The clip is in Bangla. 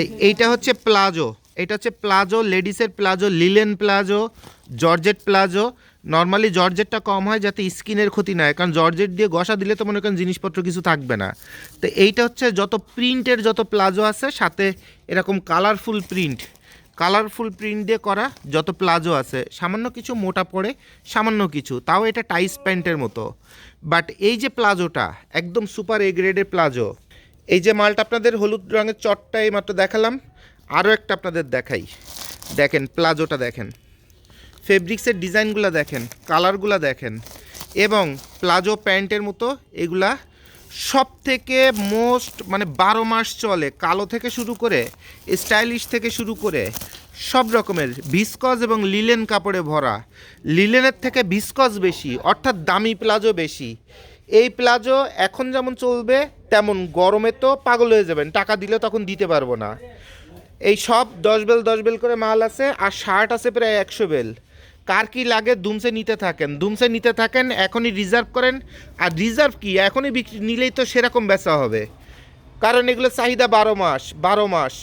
এই- এইটা হচ্ছে প্লাজো। এটা হচ্ছে palazzo, লেডিসের palazzo, linen palazzo, georgette palazzo. Normally জর্জেটটা কম হয় যাতে স্কিনের ক্ষতি না হয়, কারণ জর্জেট দিয়ে ঘষা দিলে তো মনে করেন জিনিসপত্র কিছু থাকবে না। তো এইটা হচ্ছে যত প্রিন্টের যত প্লাজো আছে, সাথে এরকম কালারফুল প্রিন্ট। কালারফুল প্রিন্ট দিয়ে করা যত প্লাজো আছে, সামান্য কিছু মোটা পড়ে, সামান্য কিছু, তাও এটা টাইস প্যান্টের মতো। বাট এই যে প্লাজোটা, একদম সুপার এ গ্রেডের প্লাজো এই যে মালটা আপনাদের হলুদ রঙের চটটা এই মাত্র দেখালাম, আরও একটা আপনাদের দেখাই। দেখেন প্লাজোটা দেখেন। ফেব্রিক্সের ডিজাইনগুলো দেখেন কালারগুলো দেখেন, এবং প্লাজো প্যান্টের মতো এগুলা সব থেকে মোস্ট মানে বারো মাস চলে, কালো থেকে শুরু করে স্টাইলিশ থেকে শুরু করে, সব রকমের ভিসকজ এবং লিলেন কাপড়ে ভরা। লিলেনের থেকে ভিসকজ বেশি, অর্থাৎ দামি প্লাজো বেশি। এই প্লাজো এখন যেমন চলবে, তেমন গরমে তো পাগল হয়ে যাবেন। টাকা দিলে তখন দিতে পারব না। এই সব দশ বেল দশ বেল করে মাল আছে আর শার্ট আছে প্রায় একশো বেল। কার কি লাগে দুমসে নিতে থাকেন। দুমসে নিতে থাকেন, এখনই রিজার্ভ করেন। আর রিজার্ভ কি? এখনই বিক্রি নিলেই তো সেরকম বেচা হবে। কারণ এগুলো চাহিদা বারো মাস বারো মাস।